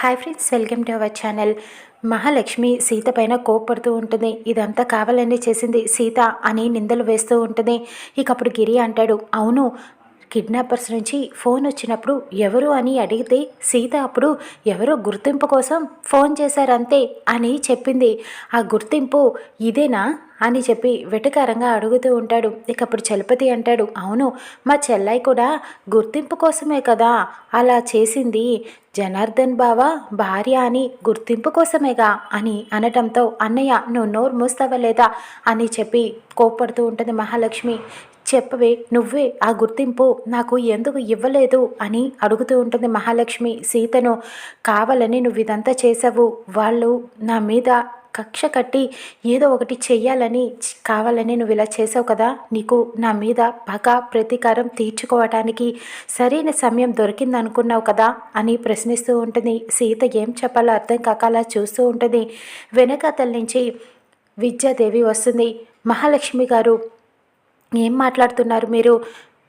Hi friends welcome to our channel. Mahalakshmi Sita పైన కోప్పడుతూ ఉంటుంది. ఇదంతా కావాలని చేసింది సీత అని నిందలు వేస్తూ ఉంటుంది. ఇకప్పుడు గిరి అంటాడు అవును కిడ్నాపర్స్ నుంచి ఫోన్ వచ్చినప్పుడు ఎవరు అని అడిగితే సీత అప్పుడు ఎవరో గుర్తింపు కోసం ఫోన్ చేశారంతే అని చెప్పింది. ఆ గుర్తింపు ఇదేనా అని చెప్పి వెటకారంగా అడుగుతూ ఉంటాడు. ఇక అప్పుడు చలపతి అంటాడు అవును మా చెల్లాయి కూడా గుర్తింపు కోసమే కదా అలా చేసింది. జనార్దన్ బావ భార్య అని గుర్తింపు కోసమేగా అని అనటంతో అన్నయ్య నువ్వు నోరు మూస్తావా లేదా అని చెప్పి కోప్పడుతూ ఉంటుంది మహాలక్ష్మి. చెప్పవే నువ్వే ఆ గుర్తింపు నాకు ఎందుకు ఇవ్వలేదు అని అడుగుతూ ఉంటుంది మహాలక్ష్మి. సీతను కావాలని నువ్వు ఇదంతా చేసావు వాళ్ళు నా మీద కక్ష కట్టి ఏదో ఒకటి చెయ్యాలని కావాలని నువ్వు ఇలా చేసావు కదా. నీకు నా మీద పగ ప్రతీకారం తీర్చుకోవటానికి సరైన సమయం దొరికిందనుకున్నావు కదా అని ప్రశ్నిస్తూ ఉంటుంది. సీత ఏం చెప్పాలో అర్థం కాక అలా చూస్తూ ఉంటుంది. వెనకాతల నుంచి విద్యాదేవి వస్తుంది. మహాలక్ష్మి గారు ఏం మాట్లాడుతున్నారు మీరు?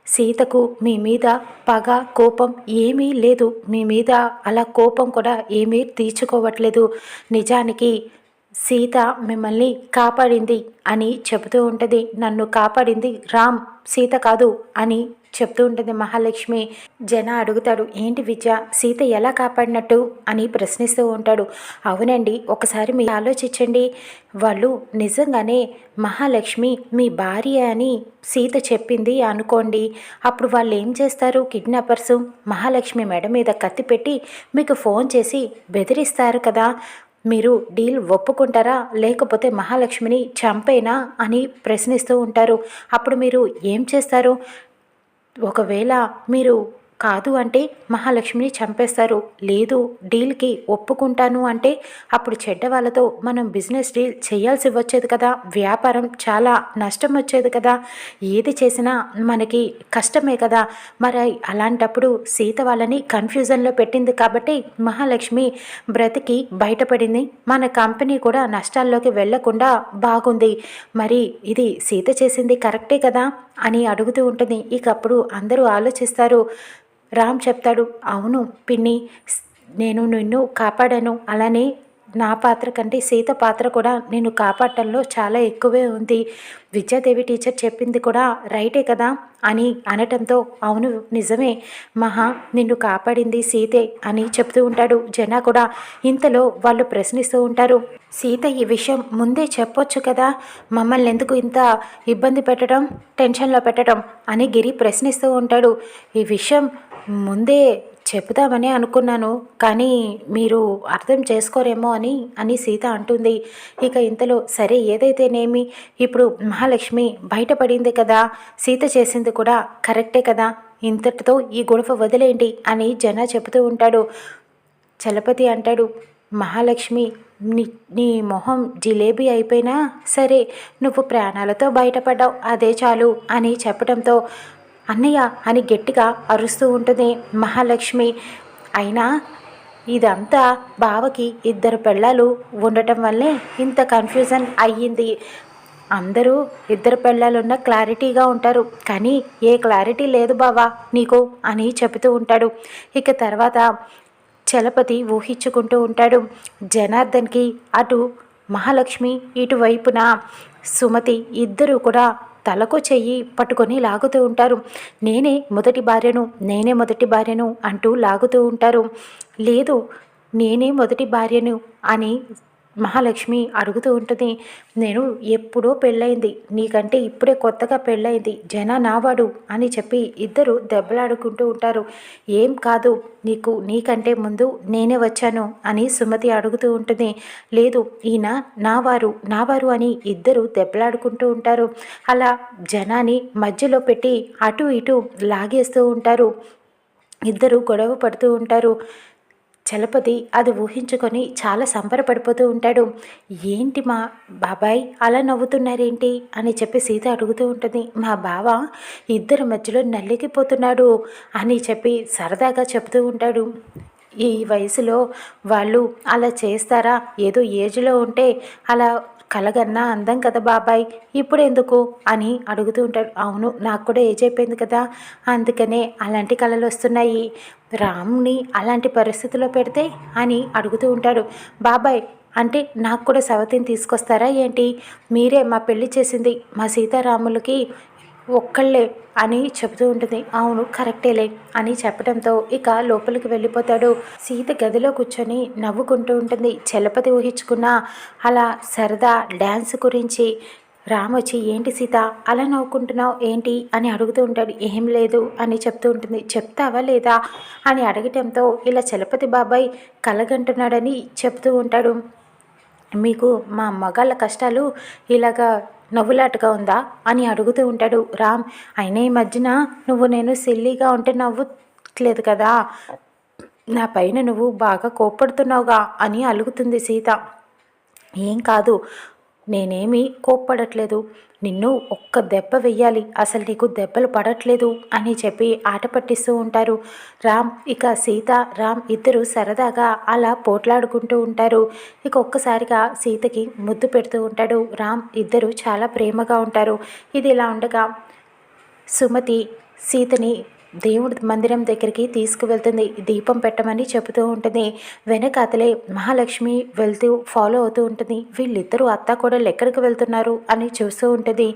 సీతకు మీ మీద పగ కోపం ఏమీ లేదు. మీ మీద అలా కోపం కూడా ఏమీ తీర్చుకోవట్లేదు. నిజానికి సీత మిమ్మల్ని కాపాడింది అని చెబుతూ ఉంటుంది. నన్ను కాపాడింది రామ్ సీత కాదు అని చెప్తూ ఉంటుంది మహాలక్ష్మి. జన అడుగుతాడు ఏంటి విద్య? సీత ఎలా కాపాడినట్టు? అని ప్రశ్నిస్తూ ఉంటాడు. అవునండి ఒకసారి మీరు ఆలోచించండి. వాళ్ళు నిజంగానే మహాలక్ష్మి మీ భార్య అని సీత చెప్పింది అనుకోండి. అప్పుడు వాళ్ళు ఏం చేస్తారు? కిడ్నాపర్సు. మహాలక్ష్మి మెడ మీద కత్తి పెట్టి మీకు ఫోన్ చేసి బెదిరిస్తారు కదా. మీరు డీల్ ఒప్పుకుంటారా? లేకపోతే మహాలక్ష్మిని చంపేనా? అని ప్రశ్నిస్తూ ఉంటారు. అప్పుడు మీరు ఏం చేస్తారు? ఒకవేళ మీరు కాదు అంటే మహాలక్ష్మిని చంపేస్తారు. లేదు డీల్కి ఒప్పుకుంటాను అంటే అప్పుడు చెడ్డ వాళ్ళతో మనం బిజినెస్ డీల్ చేయాల్సి వచ్చేది కదా. వ్యాపారం చాలా నష్టం వచ్చేది కదా. ఏది చేసినా మనకి కష్టమే కదా. మరి అలాంటప్పుడు సీత వాళ్ళని కన్ఫ్యూజన్లో పెట్టింది కాబట్టి మహాలక్ష్మి బ్రతికి బయటపడింది. మన కంపెనీ కూడా నష్టాల్లోకి వెళ్ళకుండా బాగుంది. మరి ఇది సీత చేసింది కరెక్టే కదా? అని అడుగుతూ ఉంటుంది. ఇకప్పుడు అందరూ ఆలోచిస్తారు. రామ్ చెప్తాడు అవును పిన్ని నేను నిన్ను కాపాడాను. అలానే నా పాత్ర కంటే సీత పాత్ర కూడా నేను కాపాడటంలో చాలా ఎక్కువే ఉంది. విద్యాదేవి టీచర్ చెప్పింది కూడా రైటే కదా అని అనటంతో అవును నిజమే మహా నిన్ను కాపాడింది సీతే అని చెప్తూ ఉంటాడు. జన కూడా ఇంతలో వాళ్ళు ప్రశ్నిస్తూ ఉంటారు సీత ఈ విషయం ముందే చెప్పొచ్చు కదా? మమ్మల్ని ఎందుకు ఇంత ఇబ్బంది పెట్టడం టెన్షన్లో పెట్టడం? అని గిరి ప్రశ్నిస్తూ ఉంటాడు ఈ విషయం ముందే చెబుదామని అనుకున్నాను కానీ మీరు అర్థం చేసుకోరేమో అని అని సీత అంటుంది. ఇక ఇంతలో సరే ఏదైతేనేమి? ఇప్పుడు మహాలక్ష్మి బయటపడింది కదా సీత చేసింది కూడా కరెక్టే కదా ఇంతటితో ఈ గొడవ వదిలేండి అని జన చెబుతూ ఉంటాడు. చలపతి అంటాడు మహాలక్ష్మి నీ నీ మొహం జిలేబీ అయిపోయినా సరే నువ్వు ప్రాణాలతో బయటపడ్డావు అదే చాలు అని చెప్పడంతో అన్నయ్య అని గట్టిగా అరుస్తూ ఉంటుంది మహాలక్ష్మి. అయినా ఇదంతా బావకి ఇద్దరు పెళ్ళాలు ఉండటం వల్లే ఇంత కన్ఫ్యూజన్ అయ్యింది. అందరూ ఇద్దరు పెళ్ళాలున్న క్లారిటీగా ఉంటారు. కానీ ఏ క్లారిటీ లేదు బావా నీకు అని చెబుతూ ఉంటాడు. ఇక తర్వాత చలపతి ఊహించుకుంటూ ఉంటాడు. జనార్దన్కి అటు మహాలక్ష్మి ఇటువైపున సుమతి ఇద్దరూ కూడా తలకు చెయ్యి పట్టుకొని లాగుతూ ఉంటారు. నేనే మొదటి భార్యను నేనే మొదటి భార్యను అంటూ లాగుతూ ఉంటారు. లేదు నేనే మొదటి భార్యను అని మహాలక్ష్మి అడుగుతూ ఉంటుంది నేను ఎప్పుడో పెళ్ళయింది నీకంటే ఇప్పుడే కొత్తగా పెళ్ళయింది జన నావాడు అని చెప్పి ఇద్దరు దెబ్బలాడుకుంటూ ఉంటారు. ఏం కాదు నీకు నీకంటే ముందు నేనే వచ్చాను అని సుమతి అడుగుతూ ఉంటుంది. లేదు ఈయన నావారు నావారు అని ఇద్దరు దెబ్బలాడుకుంటూ ఉంటారు. అలా జనాన్ని మధ్యలో పెట్టి అటు ఇటు లాగేస్తూ ఉంటారు. ఇద్దరు గొడవ పడుతూ ఉంటారు. చలపతి అది ఊహించుకొని చాలా సంబరపడిపోతూ ఉంటాడు. ఏంటి మా బాబాయ్ అలా నవ్వుతున్నారేంటి? అని చెప్పి సీత అడుగుతూ ఉంటుంది. మా బావ ఇద్దరి మధ్యలో నల్లిగిపోతున్నాడు అని చెప్పి సరదాగా చెబుతూ ఉంటాడు. ఈ వయసులో వాళ్ళు అలా చేస్తారా? ఏదో ఏజ్లో ఉంటే అలా కలగన్నా అందం కదా బాబాయ్ ఇప్పుడు ఎందుకు అని అడుగుతూ ఉంటాడు. అవును నాకు కూడా ఏజ్ అయిపోయింది కదా? అందుకనే అలాంటి కళలు వస్తున్నాయి రామ్ని అలాంటి పరిస్థితిలో పెడితే అని అడుగుతూ ఉంటాడు. బాబాయ్ అంటే నాకు కూడా సవతిని తీసుకొస్తారా ఏంటి? మీరే మా పెళ్ళి చేసింది మా సీతారాములకి ఒక్కళ్ళే అని చెబుతూ ఉంటుంది. అవును కరెక్టేలే అని చెప్పడంతో ఇక లోపలికి వెళ్ళిపోతాడు. సీత గదిలో కూర్చొని నవ్వుకుంటూ ఉంటుంది. చలపతి ఊహించుకున్న అలా సరదా డ్యాన్స్ గురించి రామ్ వచ్చి ఏంటి సీత అలా నవ్వుకుంటున్నావు? ఏంటి? అని అడుగుతూ ఉంటాడు. ఏం లేదు అని చెప్తూ ఉంటుంది. చెప్తావా లేదా? అని అడగటంతో ఇలా చలపతి బాబాయ్ కలగంటున్నాడని చెప్తూ ఉంటాడు. మీకు మా మగాళ్ళ కష్టాలు ఇలాగా నవ్వులాటగా ఉందా అని అడుగుతూ ఉంటాడు రామ్. అయినా ఈ మధ్యన నువ్వు నేను సిల్లీగా ఉంటే నవ్వుట్లేదు కదా. నా పైన నువ్వు బాగా కోప్పడుతున్నావుగా అని అలుగుతుంది సీత. ఏం కాదు నేనేమీ కోప్పడట్లేదు. నిన్ను ఒక్క దెబ్బ వెయ్యాలి. అసలు నీకు దెబ్బలు పడట్లేదు అని చెప్పి ఆట పట్టిస్తూ ఉంటారు. రామ్ ఇక సీత రామ్ ఇద్దరు సరదాగా అలా పోట్లాడుకుంటూ ఉంటారు. ఇక ఒక్కసారిగా సీతకి ముద్దు పెడుతూ ఉంటాడు. రామ్ ఇద్దరు చాలా ప్రేమగా ఉంటారు. ఇది ఇలా ఉండగా సుమతి సీతని దేవుడి మందిరం దగ్గరికి తీసుకువెళ్తుంది. దీపం పెట్టమని చెబుతూ ఉంటుంది. వెనకాతలే మహాలక్ష్మి వెళ్తూ ఫాలో అవుతూ ఉంటుంది. వీళ్ళిద్దరూ అత్త కూడా ఎక్కడికి వెళ్తున్నారు అని చూస్తూ ఉంటుంది.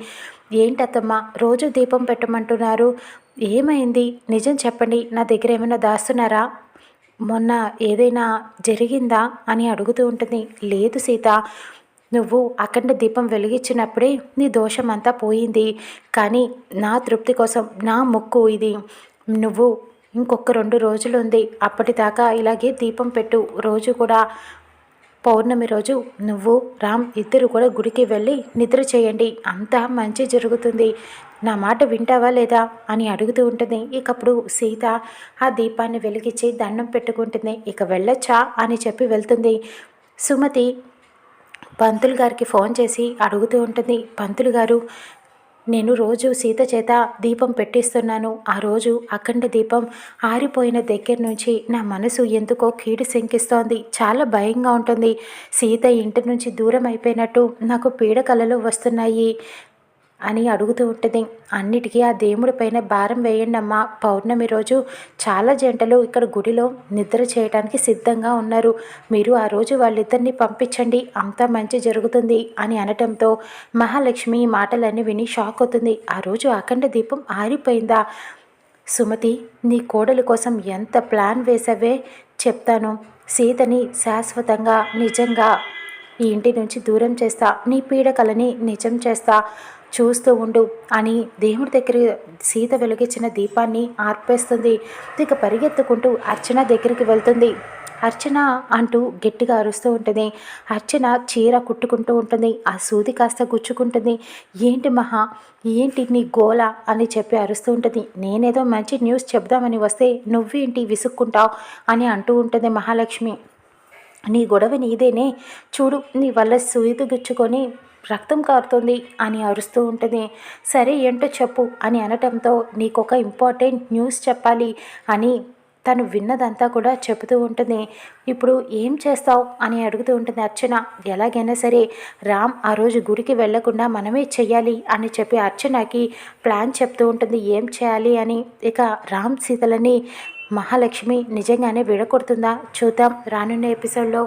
ఏంటత్తమ్మ రోజు దీపం పెట్టమంటున్నారు. ఏమైంది? నిజం చెప్పండి. నా దగ్గర ఏమైనా దాస్తున్నారా? మొన్న ఏదైనా జరిగిందా? అని అడుగుతూ ఉంటుంది. లేదు సీత నువ్వు అఖండ దీపం వెలిగించినప్పుడే నీ దోషం అంతా పోయింది. కానీ నా తృప్తి కోసం నా ముక్కు ఇది. నువ్వు ఇంకొక రెండు రోజులు ఉంది అప్పటిదాకా ఇలాగే దీపం పెట్టు. రోజు కూడా పౌర్ణమి రోజు నువ్వు రామ్ ఇద్దరు కూడా గుడికి వెళ్ళి నిద్ర చేయండి. అంతా మంచి జరుగుతుంది. నా మాట వింటావా లేదా అని అడుగుతూ ఉంటుంది. ఇకప్పుడు సీత ఆ దీపాన్ని వెలిగించి దండం పెట్టుకుంటుంది. ఇక వెళ్ళొచ్చా అని చెప్పి వెళ్తుంది. సుమతి పంతులు గారికి ఫోన్ చేసి అడుగుతూ ఉంటుంది. పంతులు గారు నేను రోజు సీత చేత దీపం పెట్టిస్తున్నాను. ఆ రోజు అఖండ దీపం ఆరిపోయిన దగ్గర నుంచి నా మనసు ఎందుకో కీడు శంకిస్తోంది. చాలా భయంగా ఉంటుంది. సీత ఇంటి నుంచి దూరం అయిపోయినట్టు నాకు పీడ కలలు వస్తున్నాయి. అని అడుగుతూ ఉంటుంది. అన్నిటికీ ఆ దేవుడి పైన భారం వేయండి అమ్మా. పౌర్ణమి రోజు చాలా జంటలు ఇక్కడ గుడిలో నిద్ర చేయడానికి సిద్ధంగా ఉన్నారు. మీరు ఆ రోజు వాళ్ళిద్దరిని పంపించండి. అంతా మంచి జరుగుతుంది అని అనటంతో మహాలక్ష్మి మాటలన్నీ విని షాక్ అవుతుంది. ఆ రోజు అఖండ దీపం ఆరిపోయిందా? సుమతి నీ కోడలి కోసం ఎంత ప్లాన్ వేసావే? చెప్తాను. సీతని శాశ్వతంగా నిజంగా ఈ ఇంటి నుంచి దూరం చేస్తా. నీ పీడకలని నిజం చేస్తా. చూస్తూ ఉండు అని దేవుడి దగ్గర సీత వెలిగించిన దీపాన్ని ఆర్పేస్తుంది. ఇక పరిగెత్తుకుంటూ అర్చన దగ్గరికి వెళ్తుంది. అర్చన అంటూ గట్టిగా అరుస్తూ ఉంటుంది. అర్చన చీర కుట్టుకుంటూ ఉంటుంది. ఆ సూది కాస్త గుచ్చుకుంటుంది. ఏంటి మహా? ఏంటి నీ గోల? అని చెప్పి అరుస్తూ ఉంటుంది. నేనేదో మంచి న్యూస్ చెప్దామని వస్తే నువ్వేంటి విసుక్కుంటావు? అని అంటూ ఉంటుంది మహాలక్ష్మి. నీ గొడవ నీదేనే? చూడు నీ వల్ల సూది గుచ్చుకొని రక్తం కారుతుంది అని అరుస్తూ ఉంటుంది. సరే ఏంటో చెప్పు అని అనటంతో నీకొక ఇంపార్టెంట్ న్యూస్ చెప్పాలి అని తను విన్నదంతా కూడా చెబుతూ ఉంటుంది. ఇప్పుడు ఏం చేస్తావు అని అడుగుతూ ఉంటుంది అర్చన. ఎలాగైనా సరే రామ్ ఆ రోజు గుడికి వెళ్ళకుండా మనమే చెయ్యాలి అని చెప్పి అర్చనకి ప్లాన్ చెప్తూ ఉంటుంది. ఏం చేయాలి అని. ఇక రామ్ సీతలని మహాలక్ష్మి నిజంగానే విడగొడుతుందా? చూద్దాం రానున్న ఎపిసోడ్లో.